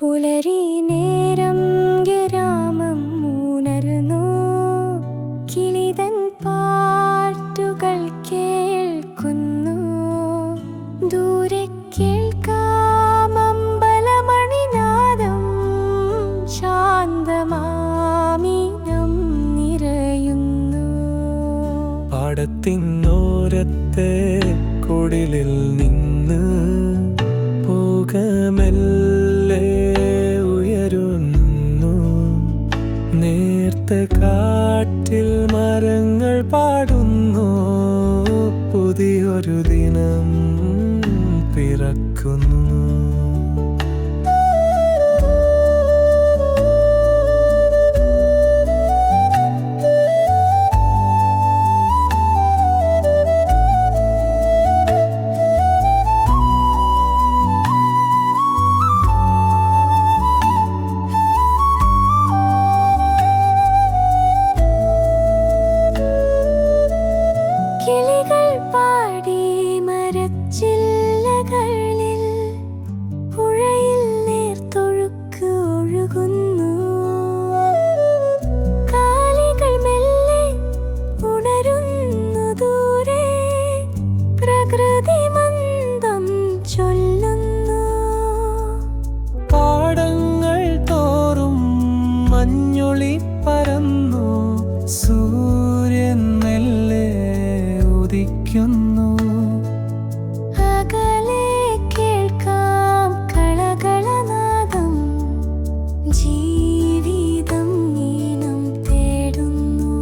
പുലരി നേരം ഗ്രാമം മൂണരുന്നു കിളിതൻ പാട്ടുകൾ കേൾക്കുന്നു. ദൂരെ കേൾക്കാം അമ്പലമണിനാദം. ശാന്തമാമിനം നിറയുന്നു. പാടത്തിനോരത്തെ കുടിലിൽ നിന്ന് പോകമല്ല നേർത്ത കാറ്റിൽ മരങ്ങൾ പാടുന്നു. പുതിയൊരു ദിനം പിറക്കുന്നു. മഞ്ഞുളി പരന്നു സൂര്യൻ നെല്ല് ഉദിക്കുന്നു? അകലെ കേൾക്കാം കളകളനാദം ജീവിതം ഈണം തേടുന്നു.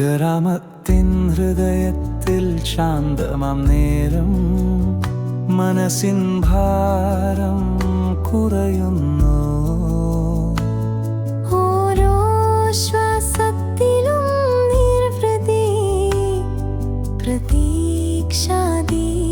ഗ്രാമത്തിൻ ഹൃദയത്തിൽ ശാന്തമാം നേരം മനസ്സിൻ ഭാരം കുറയുന്നു. ഓരോ ശ്വാസത്തിലും നിർവൃതി പ്രതീക്ഷാദീപ്തി